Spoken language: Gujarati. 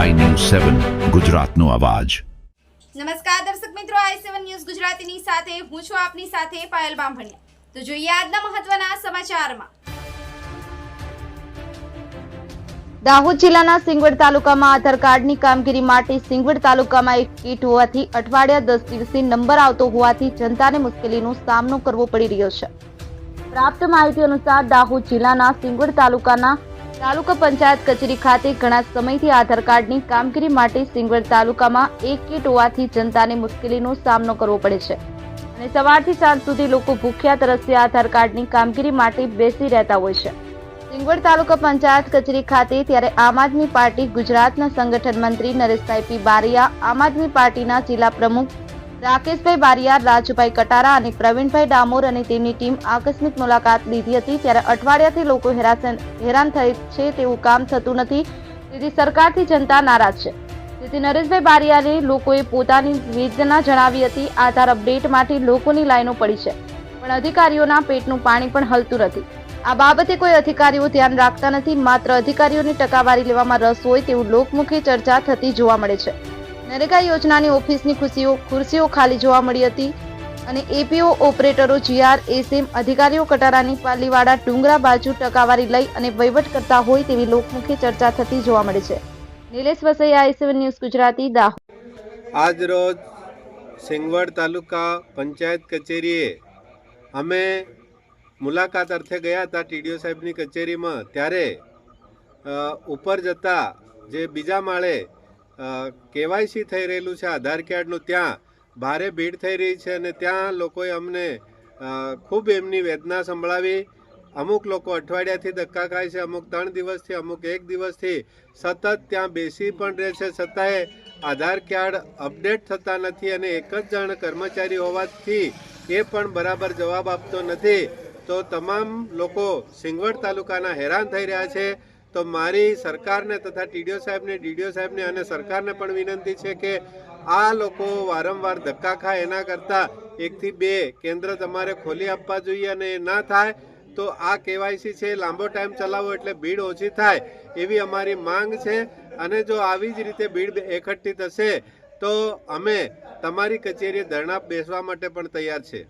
સેવન ગુજરાતનો અવાજ. નમસ્કાર દર્શક મિત્રો આઈ સેવન ન્યૂઝ ગુજરાતીની સાથે હું છું આપની સાથે પાયલ બામભણિયા. તો જોઈએ આજના મહત્વના સમાચારમાં. દાહોદ જિલ્લાના સિંગવડ તાલુકામાં આધાર કાર્ડની કામગીરી માટે સિંગવડ તાલુકામાં એક કીટ હોવાથી અઠવાડિયા દસ દિવસથી નંબર આવતો હોવાથી જનતાને મુશ્કેલીનો સામનો કરવો પડી રહ્યો છે. પ્રાપ્ત માહિતી અનુસાર દાહોદ જિલ્લાના સિંગવડ તાલુકાના તાલુકા પંચાયત કચેરી ખાતે ઘણા સમયથી આધાર કાર્ડની કામગીરી માટે સિંગવડ તાલુકામાં એક કીટ હોવાથી જનતાને મુશ્કેલીનો સામનો કરવો પડે છે. અને સવારથી સાંજ સુધી લોકો ભૂખ્યા તરસ્યા આધાર કાર્ડની કામગીરી માટે બેસી રહેતા હોય છે. સિંગવડ તાલુકા પંચાયત કચેરી ખાતે ત્યારે આમ આદમી પાર્ટી ગુજરાતના સંગઠન મંત્રી નરેશભાઈ પી બારિયા, આમ આદમી પાર્ટીના જિલ્લા પ્રમુખ રાકેશભાઈ બારિયાર, રાજુભાઈ કટારા અને પ્રવીણભાઈ ડામોર અને તેમની ટીમ આકસ્મિક મુલાકાત લીધી હતી ત્યારે અઠવાડિયાથી લોકો હેરાન થાય છે તેવું કામ થતું નથી. તેથી સરકારથી જનતા નારાજ છે. તેથી નરેશભાઈ બારિયાને લોકોએ પોતાની વેદના જણાવી હતી. આધાર અપડેટ માટે લોકોની લાઈનો પડી છે. પણ અધિકારીઓના પેટનું પાણી પણ હલતું નથી. આ બાબતે કોઈ અધિકારીઓ ધ્યાન રાખતા નથી. માત્ર અધિકારીઓની ટકાવારી લેવામાં રસ હોય તેવું લોકમુખી ચર્ચા થતી જોવા મળે છે. નરેગા યોજનાની ઓફિસની ખુશીઓ, ખુરશીઓ ખાલી જોવા મળી હતી અને એપીઓ ઓપરેટરો જીઆર, એસએમ અધિકારીઓ કટારાની પાલીવાડા ડુંગરા બાજુ ટકાવારી લઈ અને વહીવટ કરતા હોય તેવી લોકમુખી ચર્ચા થતી જોવા મળે છે. નિલેશ વસૈયા એસેવન ન્યૂઝ ગુજરાતી, દાહોદ. આજ રોજ સિંગવડ તાલુકા પંચાયત કચેરીએ અમે મુલાકાત અર્થે ગયા હતા ટીડીઓ સાહેબની કચેરીમાં. ત્યારે ઉપર જતા જે બીજા માળે કેવાયસી થઈ રહેલું છે આધાર કાર્ડનું. ત્યાં ભારે ભીડ થઈ રહી છે અને ત્યાં લોકોએ અમને ખૂબ એમની વેદના સંભળાવી. અમુક લોકો અઠવાડિયાથી ધક્કા ખાય છે, અમુક ત્રણ દિવસથી, અમુક એક દિવસથી. સતત ત્યાં બેસી પણ રહે છે. છતાંય આધાર કાર્ડ અપડેટ થતા નથી અને એક જ જણ કર્મચારી હોવાથી એ પણ બરાબર જવાબ આપતો નથી. તો તમામ લોકો સિંગવડ તાલુકાના હેરાન થઈ રહ્યા છે. તો મારી સરકારને તથા ટીડીઓ સાહેબને, ડીડીઓ સાહેબને અને સરકારને પણ વિનંતી છે કે આ લોકો વારંવાર ધક્કા ખાય એના કરતાં એકથી બે કેન્દ્ર તમારે ખોલી આપવા જોઈએ અને એ ના થાય તો આ કેવાયસી છે, લાંબો ટાઈમ ચલાવો એટલે ભીડ ઓછી થાય એવી અમારી માંગ છે. અને જો આવી જ રીતે ભીડ એકઠી થશે તો અમે તમારી કચેરીએ ધરણા બેસવા માટે પણ તૈયાર છે.